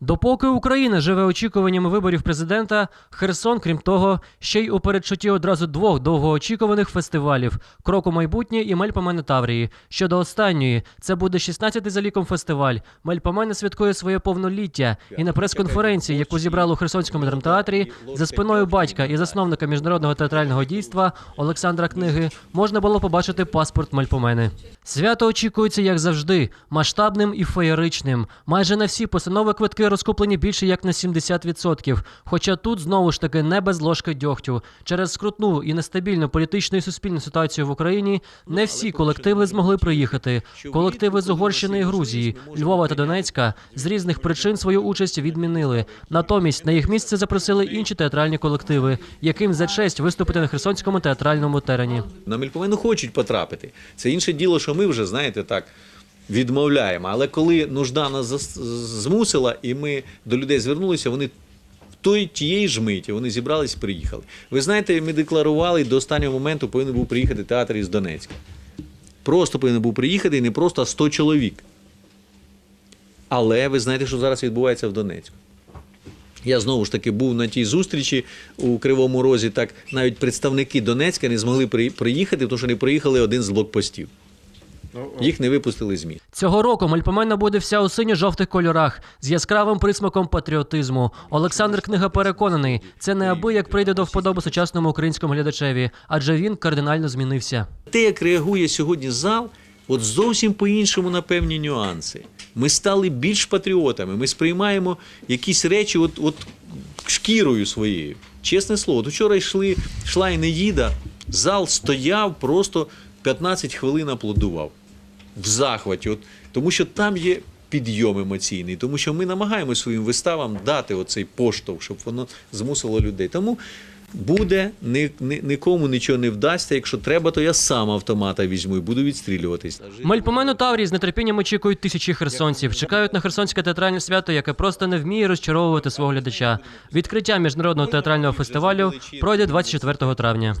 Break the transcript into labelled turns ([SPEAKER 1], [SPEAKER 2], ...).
[SPEAKER 1] Допоки Україна живе очікуваннями виборів президента, Херсон, крім того, ще й у передчутті одразу двох довгоочікуваних фестивалів крок у майбутнє і Мельпомени Таврії. Щодо останньої, це буде 16-й за ліком фестиваль. Мельпомени святкує своє повноліття. І на прес-конференції, яку зібрали у Херсонському драмтеатрі, за спиною батька і засновника міжнародного театрального дійства Олександра Книги можна було побачити паспорт Мельпомени. Свято очікується, як завжди, масштабним і феєричним. Майже на всі постанови квитки розкуплені більше як на 70%. Хоча тут знову ж таки не без ложки дьогтю. Через скрутну і нестабільну політичну і суспільну ситуацію в Україні не всі колективи змогли приїхати. Колективи з Угорщини і Грузії, Львова та Донецька з різних причин свою участь відмінили. Натомість на їх місце запросили інші театральні колективи, яким за честь виступити на Херсонському театральному терені.
[SPEAKER 2] На Мельпомену хочуть потрапити. Це інше діло, що ми вже, знаєте, так відмовляємо. Але коли нужда нас змусила, і ми до людей звернулися, вони. В той тієї ж миті вони зібрались приїхали. Ви знаєте, ми декларували до останнього моменту повинен був приїхати театр із Донецька. Просто повинен був приїхати і не просто а 100 чоловік. Але ви знаєте, що зараз відбувається в Донецьку. Я знову ж таки був на тій зустрічі у Кривому Розі. Так навіть представники Донецька не змогли приїхати, тому що не приїхали один з блокпостів. Їх не випустили з міста.
[SPEAKER 1] Цього року Мельпомена буде вся у синьо-жовтих кольорах з яскравим присмаком патріотизму. Олександр Книга переконаний, це неабияк прийде до вподоби сучасному українському глядачеві, адже він кардинально змінився.
[SPEAKER 2] Те, як реагує сьогодні зал, от зовсім по-іншому на певні нюанси. Ми стали більш патріотами. Ми сприймаємо якісь речі от, от шкірою своєю. Чесне слово, от вчора йшли, йшла Енеїда, зал стояв, просто 15 хвилин аплодував. В захваті. От, тому що там є підйом емоційний, тому що ми намагаємося своїм виставам дати оцей поштовх, щоб воно змусило людей. Тому буде, ні, ні, нікому нічого не вдасться. Якщо треба, то я сам автомата візьму і буду відстрілюватись.
[SPEAKER 1] Мельпомену Таврії з нетерпінням очікують тисячі херсонців. Чекають на херсонське театральне свято, яке просто не вміє розчаровувати свого глядача. Відкриття міжнародного театрального фестивалю пройде 24 травня.